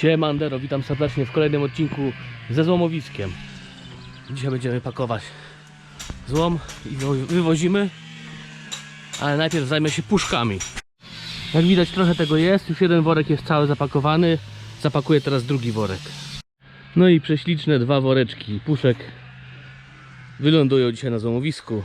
Siemandero, witam serdecznie w kolejnym odcinku ze złomowiskiem. Dzisiaj będziemy pakować złom i wo- wywozimy, ale najpierw zajmę się puszkami. Jak widać trochę tego jest, już jeden worek jest cały zapakowany, zapakuję teraz drugi worek. No i prześliczne dwa woreczki puszek wylądują dzisiaj na złomowisku.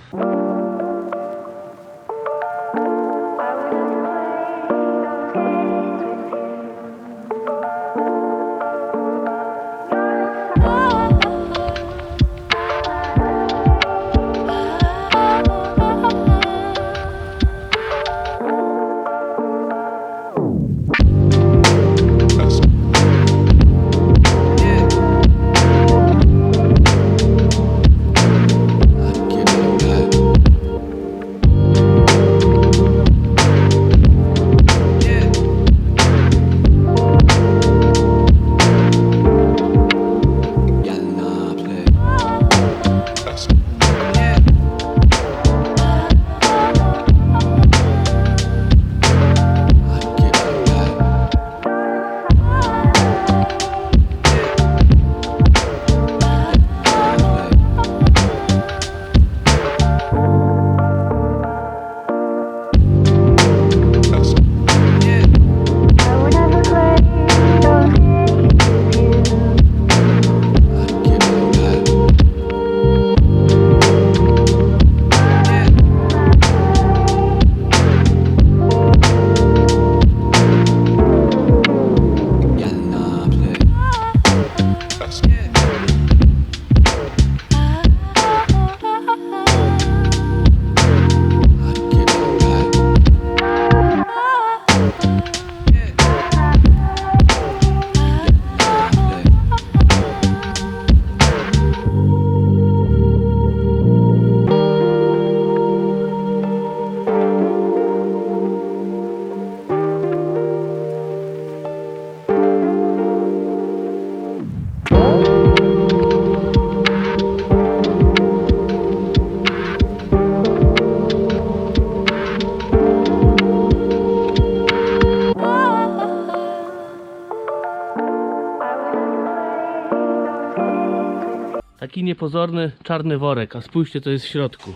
Taki niepozorny czarny worek, a spójrzcie co jest w środku.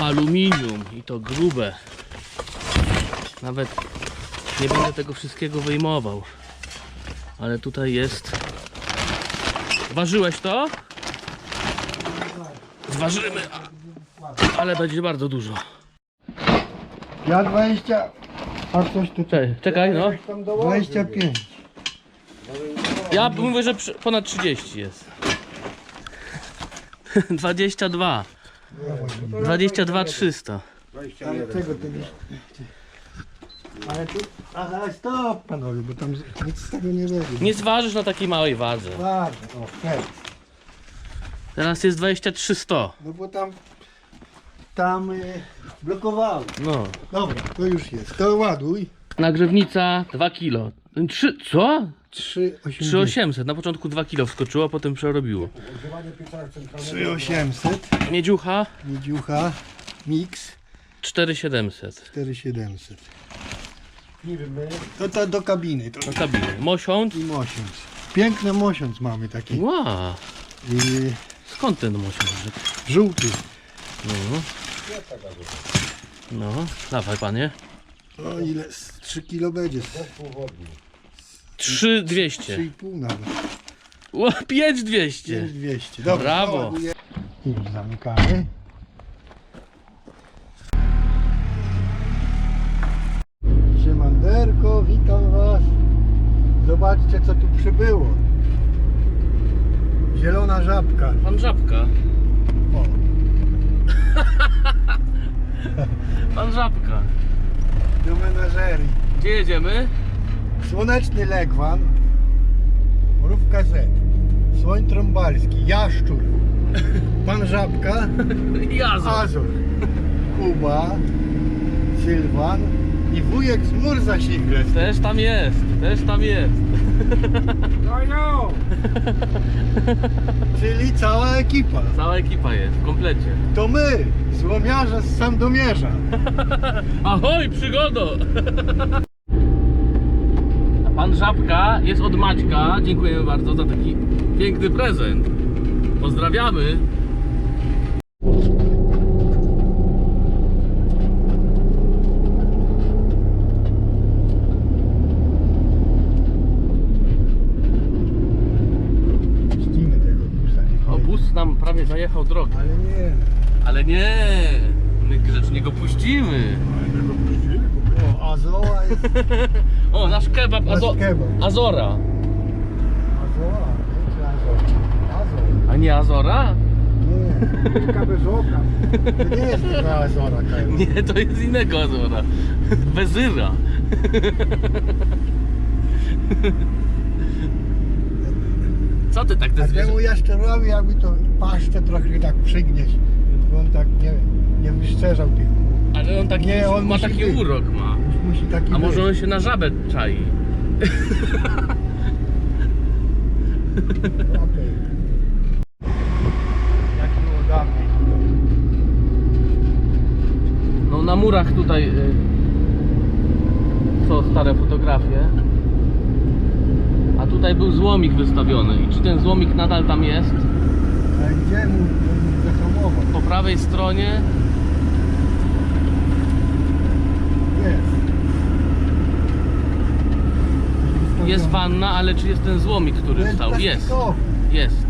Aluminium i to grube. Nawet nie będę tego wszystkiego wyjmował. Ale tutaj jest. Ważyłeś to? Zważymy. Ale będzie bardzo dużo. Ja 20, a coś tu Czekaj, czekaj no. 25. Ja mówię, że przy- ponad 30 jest. 22. 22 300. Ale tego to nie. Ale tu. Aha, stop panowie, bo tam z- nic z tego nie będzie. Nie zważysz na takiej małej wadze. Ważne, o, hej. Teraz jest 23 100. No bo tam. Tam y, blokowało. No. Dobra, to już jest. To ładuj. Nagrzewnica 2 kg. 3, co? 3,800. 3800. Na początku 2 kg wskoczyło, potem przerobiło. 3,800. Miedziucha Miedziucha. Mix 4700. 4,700. Nie wiem, to, to do kabiny. To Na kabinie. Mosiąc. i mosiąc. Piękny mosiąc mamy taki. Ła. I Skąd ten mosiąc? żółty. No. No, dawaj panie. O ile? Z 3 kilo będzie. 3200. 3,5 nawet. Ła, 5200. 5200. Dobra, Brawo. ładuję. Już zamykamy. Siemanderko, witam was. Zobaczcie co tu przybyło. Zielona żabka. Pan Żabka. O, Pan Żabka. do menażerii. Gdzie jedziemy? Słoneczny Legwan. Mrówka Z. Słoń trąbalski. Jaszczur. Pan Żabka. Jazo. Azor. Kuba. Sylwan. I wujek z mur za Sigles. Też tam jest, też tam jest. Czyli cała ekipa. Cała ekipa jest, w komplecie. To my, złomiarze z Sandomierza. Ahoj, przygodo! Pan Żabka jest od Maćka. Dziękujemy bardzo za taki piękny prezent. Pozdrawiamy. Puścimy tego busa. niech O, jedzie. bus nam prawie zajechał drogę. Ale nie. Ale nie, my grzecznie go puścimy. Ale tego puścili? O, Azoa jest... O, nasz kebab, Nasz Azo kebab. Azora. Azoa, nie? Czy Azoa? Azoa. A nie Azora? Nie, kabezoka. To nie jest tylko Azora, Kajo. Nie, to jest innego Azora. Wezyra. Co ty tak te A zwierzę... temu jaszczerowi jakby to paszczę trochę tak przygnieść, bo on tak nie, nie wyszczerzał tych kół. Ale on taki, Nie, on ma musi taki być. urok ma. Musi taki A może być. on się na żabę czai? Okej. Jak było dawniej. No na murach tutaj y, są stare fotografie. A tutaj był złomik wystawiony. I czy ten złomik nadal tam jest? Ale gdzie mu mu zahamować? Po prawej stronie Jest. Jest wanna, ale czy jest ten złomik, który Jest stał? Jest. plastikowy. Jest.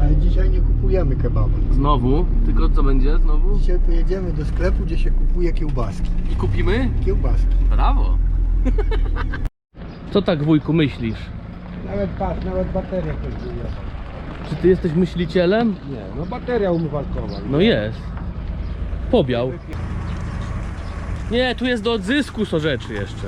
Ale dzisiaj nie kupujemy kebaba. Znowu. Tylko co będzie znowu? Dzisiaj pojedziemy do sklepu, gdzie się kupuje kiełbaski. I kupimy? Kiełbaski. Brawo. Co tak wujku myślisz? Nawet patrz, nawet bateria kosztuje. Czy ty jesteś myślicielem? Nie, no bateria umywalkowa. No jest. Pobiał. Nie, tu jest do odzysku so rzeczy jeszcze.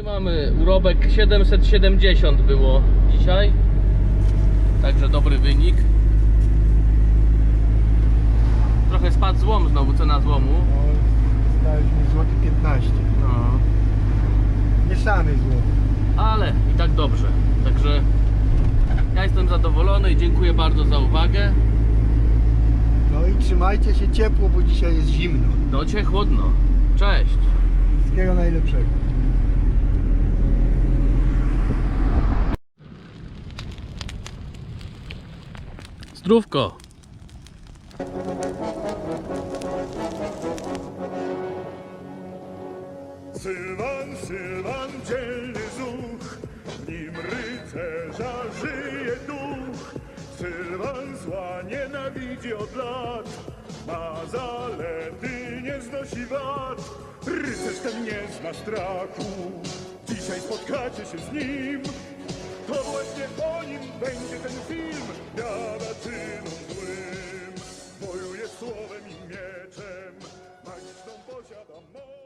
I mamy urobek 770 było dzisiaj. Także dobry wynik. Trochę spadł złom znowu, cena złomu. No, staliśmy złoty 15. No, Mieszany złoty. ale i tak dobrze. Także ja jestem zadowolony i dziękuję bardzo za uwagę. No i trzymajcie się ciepło, bo dzisiaj jest zimno. No cię chłodno. Cześć. Wszystkiego najlepszego. Zdrówko. Sylwan, Sylwan, dzielny zuch, w nim rycerza żyje duch. Sylwan zła nienawidzi od lat, ma zalety, nie znosi wad. Rycerz ten nie zna strachu, dzisiaj spotkacie się z nim. To właśnie o nim będzie ten film. Biada czynom złym Bojuję słowem i mieczem. Magiczną posiadam moc.